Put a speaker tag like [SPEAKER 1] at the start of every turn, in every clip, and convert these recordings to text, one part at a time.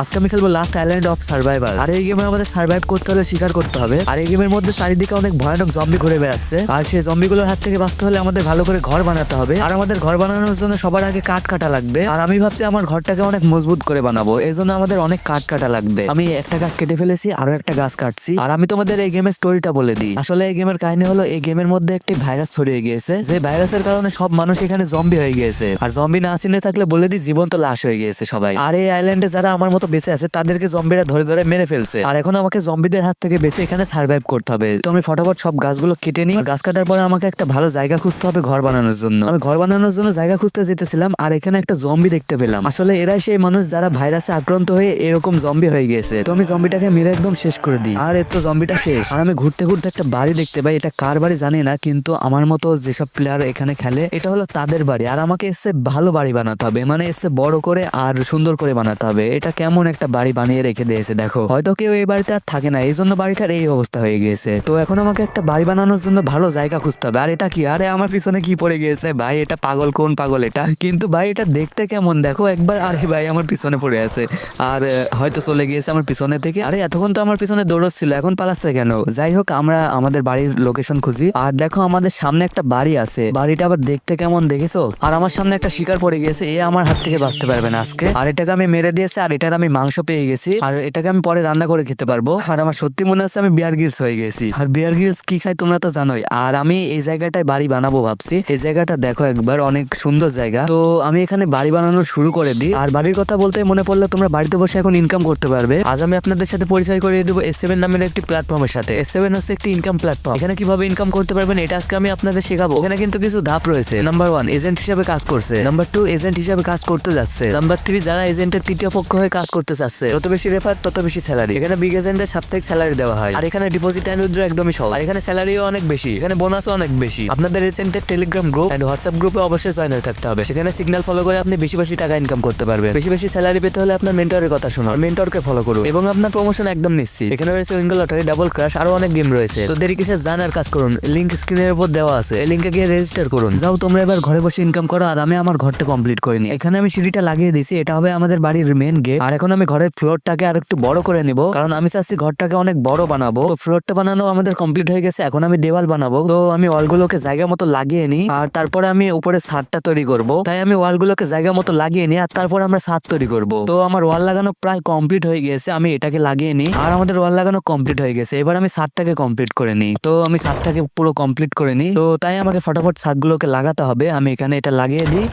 [SPEAKER 1] আজকে আমি খেলব লাস্ট আইল্যান্ড অফ সার্ভাইভাল আর এই গেমে আমাদের সার্ভাইভ করতে হলে শিকার করতে হবে। আর এই গেমের মধ্যে চারিদিকে অনেক ভয়ানক জম্বি ঘুরে বেড়াচ্ছে। আর সেই জম্বিগুলোর হাত থেকে বাঁচতে হলে আমাদের ভালো করে ঘর বানাতে হবে। আর আমাদের ঘর বানানোর জন্য সবার আগে কাঠ কাটা লাগবে। আর আমি ভাবছি আমার ঘরটাকে অনেক মজবুত করে বানাবো। এই জন্য আমাদের অনেক কাঠ কাটা লাগবে। আমি একটা গাছ কেটে ফেলেছি, আরও একটা গাছ কাটছি। আর আমি তোমাদের এই গেমের স্টোরিটা বলে দিই। আসলে এই গেমের কাহিনী হলো, এই গেমের মধ্যে একটি ভাইরাস ছড়িয়ে গিয়েছে। যে ভাইরাসের কারণে সব মানুষ এখানে জম্বি হয়ে গিয়েছে। আর জম্বি না চিনে থাকলে বলে দিই জীবন্ত লাশ হয়ে গিয়েছে সবাই। আর এই আইল্যান্ডে যারা আমার মতো বেঁচে আছে, তাদেরকে জম্বিরা ধরে ধরে মেরে ফেলছে। আর এখন আমাকে জম্বিদের হাত থেকে বেঁচে এখানে সার্ভাইভ করতে হবে। তো আমি ফটাফট সব গাছগুলো কেটে নিই। গাছ কাটার পরে আমাকে একটা ভালো জায়গা খুঁজতে হবে ঘর বানানোর জন্য। আমি ঘর বানানোর জন্য জায়গা খুঁজতে যেতেছিলাম, আর এখানে একটা জম্বি দেখতে পেলাম। আসলে এরাই সেই মানুষ যারা ভাইরাসে আক্রান্ত হয়ে এরকম জম্বি হয়ে গিয়েছে। তো আমি জম্বিটাকে মেরে একদম শেষ করে দিই। আর এর তো জম্বিটা শেষ। আর আমি ঘুরতে ঘুরতে একটা বাড়ি দেখতে পাই। এটা কার বাড়ি জানি না, কিন্তু আমার মতো যেসব প্লেয়ার এখানে খেলে, এটা হলো তাদের বাড়ি। আর আমাকে এসে ভালো বাড়ি বানাতে হবে। মানে এসে বড় করে আর সুন্দর করে বানাতে হবে। এটা কেমন একটা বাড়ি বানিয়ে রেখে দিয়েছে, দেখো। হয়তো কেউ এই বাড়িতে আর থাকে না, এই জন্য বাড়িটার এই অবস্থা হয়ে গিয়েছে। তো এখন আমাকে একটা বাড়ি বানানোর জন্য ভালো জায়গা খুঁজতে হবে। আর এটা কি? আরে, আমার পিছনে কি পড়ে গিয়েছে? ভাই, এটা পাগল, কোন পাগল এটা? কিন্তু ভাই, এটা দেখতে কেমন? দেখো, একবার আরে ভাই, আমার পিছনে পড়ে আছে। আর হয়তো চলে গিয়েছে আমার পিছনে থেকে। আরে, এতক্ষণ তো আমার পিছনে দৌড়চ্ছিল, এখন পালাচ্ছে কেন? যাই হোক, আমরা আমাদের বাড়ির লোকেশন খুঁজি। আর দেখো, আমাদের সামনে একটা বাড়ি আছে। বাড়িটা আবার দেখতে কেমন দেখেছ? আর আমার সামনে একটা শিকার পড়ে গিয়েছে, এ আমার হাত থেকে বাঁচতে পারবে না আজকে। আর এটাকে আমি মেরে দিয়েছি, আর এটার মাংস পেয়ে গেছি, আর এটাকে আমি পরে রান্না করে খেতে পারব। আর আমার সত্যি মনে হচ্ছে আমি বিয়ার গিলস হয়ে গেছি। আর বিয়ার গিলস কি খাই তোমরা তো জানোই। আর আমি এই জায়গাটায় বাড়ি বানাবো ভাবছি। এই জায়গাটা দেখো একবার, অনেক সুন্দর জায়গা। তো আমি এখানে বাড়ি বানানো শুরু করে দিই। আর বাড়ির কথা বলতে মনে পড়লে তোমরা বাড়িতে বসে এখন ইনকাম করতে পারবে। আজ আমি আপনাদের সাথে পরিচয় করিয়ে দেবো এস সেভেন নামের একটি প্ল্যাটফর্মের সাথে। এস সেভেন হচ্ছে একটি ইনকাম প্ল্যাটফর্ম এখানে কীভাবে ইনকাম করতে পারবেন এটা আজকে আমি আপনাদের শেখাবো। এখানে কিন্তু কিছু ধাপ রয়েছে। নাম্বার ওয়ান এজেন্ট হিসাবে কাজ করছে। নাম্বার টু এজেন্ট হিসাবে কাজ করতে যাচ্ছে। নাম্বার থ্রি যারা এজেন্টের তৃতীয় পক্ষ হয়ে কাজ করতে চাচ্ছে। যত বেশি রেফার তত বেশি স্যালারি এখানে বিগ এজেন্টের সাপ্তাহিক স্যালারি দেওয়া হয়। আর এখানে ডিপোজিট অ্যান্ড উইথড্র একদমই সহজ। আর এখানে স্যালারিও অনেক বেশি। এখানে বোনাসও অনেক বেশি। আপনাদের এজেন্টের টেলিগ্রাম গ্রুপ এন্ড হোয়াটসঅ্যাপ গ্রুপে অবশ্যই জয়েন হয়ে থাকতে হবে। সেখানে সিগন্যাল ফলো করে আপনি বেশি বেশি টাকা ইনকাম করতে পারবেন। বেশি বেশি স্যালারি পেতে হলে আপনার মেন্টরের কথা শুনুন। মেন্টরকে ফলো করুন। এবং আপনার প্রমোশন একদম নিশ্চিত। এখানে রয়েছে উইঙ্গল লটারি ডাবল ক্রাশ আরও অনেক গেম রয়েছে। তো দেরি কিসের? জানার কাজ করুন। লিঙ্ক স্ক্রিনের উপর দেওয়া আছে। এই লিঙ্কে গিয়ে রেজিস্টার করুন। যাও, তোমরা এবার ঘরে বসে ইনকাম করো। আর আমি আমার ঘরটা কমপ্লিট করে নিই। এখানে আমি সিঁড়িটা লাগিয়ে দিয়েছি। এটা হবে আমাদের বাড়ির মেন গেট আর এখন আমি ঘরের ফ্লোরটাকে আর একটু বড় করে নিব, কারণ আমি চাচ্ছি ঘরটাকে অনেক বড় বানাবো। তো ফ্লোরটা বানানো আমাদের কমপ্লিট হয়ে গেছে, এখন আমি দেওয়াল বানাবো। তো আমি ওয়ালগুলোকে জায়গা মতো লাগিয়ে নিই, আর তারপরে আমি উপরে ছাদটা তৈরি করব। তাই আমি ওয়ালগুলোকে জায়গা মতো লাগিয়ে নিই, আর তারপরে আমরা ছাদ তৈরি করব। তো আমার ওয়াল লাগানো প্রায় কমপ্লিট হয়ে গেছে, আমি এটাকে লাগিয়ে নিই, আর আমাদের ওয়াল লাগানো কমপ্লিট হয়ে গেছে। এবার আমি ছাদটাকে কমপ্লিট করে নিই। তো আমি ছাদটাকে পুরো কমপ্লিট করে নিই। তো তাই আমাকে ফটাফট ছাদগুলোকে লাগাতে হবে। আমি এখানে এটা লাগিয়ে দিই,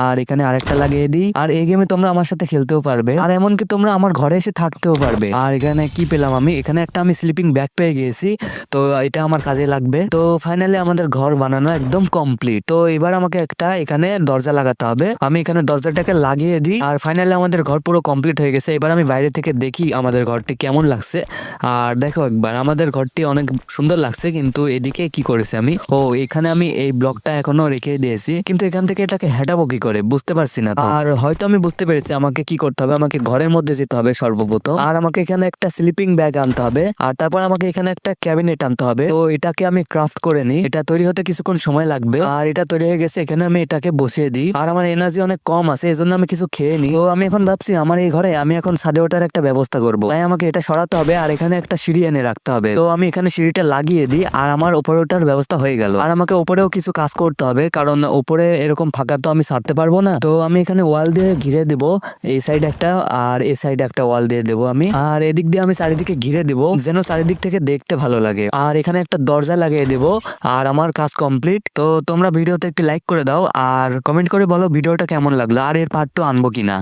[SPEAKER 1] আর এখানে আরেকটা লাগিয়ে দিই। আর এই গেমে তোমরা আমার সাথে খেলতেও পারবে। আর এমনকি তোমরা আমার ঘরে এসে থাকতেও পারবে। আর এখানে কি পেলাম আমি? এখানে একটা আমি স্লিপিং ব্যাগ পেয়ে গিয়েছি। তো এটা আমার কাজে লাগবে। তো ফাইনালি আমাদের ঘর বানানো একদম কমপ্লিট তো এবার আমাকে একটা এখানে দরজা লাগাতে হবে। আমি এখানে দরজাটাকে লাগিয়ে দিই। আর ফাইনালি আমাদের ঘর পুরো কমপ্লিট হয়ে গেছে। এবার আমি বাইরে থেকে দেখি আমাদের ঘরটি কেমন লাগছে। আর দেখো একবার, আমাদের ঘরটি অনেক সুন্দর লাগছে, কিন্তু এদিকে কি করেছে আমি? ও, এখানে আমি এই ব্লকটা এখনও রেখে দিয়েছি। কিন্তু এখান থেকে এটাকে হেঁটাবো কি করে? বুঝতে পারছি না আর হয়তো আমি বুঝতে পেরেছি আমাকে কি করতে হবে। আমাকে ঘরের মধ্যে যেতে হবে সর্বপ্রথম। আর আমাকে এখানে একটা স্লিপিং ব্যাগ আনতে হবে। আর তারপর আমাকে এখানে একটা ক্যাবিনেট আনতে হবে। তো এটাকে আমি ক্রাফট করে নিই। এটা তৈরি হতে কিছুক্ষণ সময় লাগবে। আর এটা তৈরি হয়ে গেছে। এখানে আমি এটাকে বসিয়ে দিই। আর আমার এনার্জি অনেক কম আছে, এজন্য আমি কিছু খেয়ে নিই। তো আমি এখন ভাবছি, আমার এই ঘরে আমি এখন সাদে ওঠার একটা ব্যবস্থা করব। তাই আমাকে এটা সরাতে হবে। আর এখানে একটা সিঁড়ি এনে রাখতে হবে। তো আমি এখানে সিঁড়িটা লাগিয়ে দিই। আর আমার উপরে ওঠার ব্যবস্থা হয়ে গেল। আর আমাকে উপরেও কিছু কাজ করতে হবে। কারণ উপরে এরকম ফাঁকা তো আমি ছাড়তে পারব না। তো আমি এখানে ওয়াল দিয়ে ঘিরে দেব। এই সাইড একটা। আর এই সাইডে একটা ওয়াল দিয়ে দেবো আমি। আর এদিক দিয়ে আমি চারিদিকে ঘিরে দেবো, যেন চারিদিক থেকে দেখতে ভালো লাগে। আর এখানে একটা দরজা লাগিয়ে দেবো, আর আমার কাজ কমপ্লিট। তো তোমরা ভিডিওতে একটি লাইক করে দাও, আর কমেন্ট করে বলো ভিডিওটা কেমন লাগল, আর এর পার্ট তো আনব কিনা।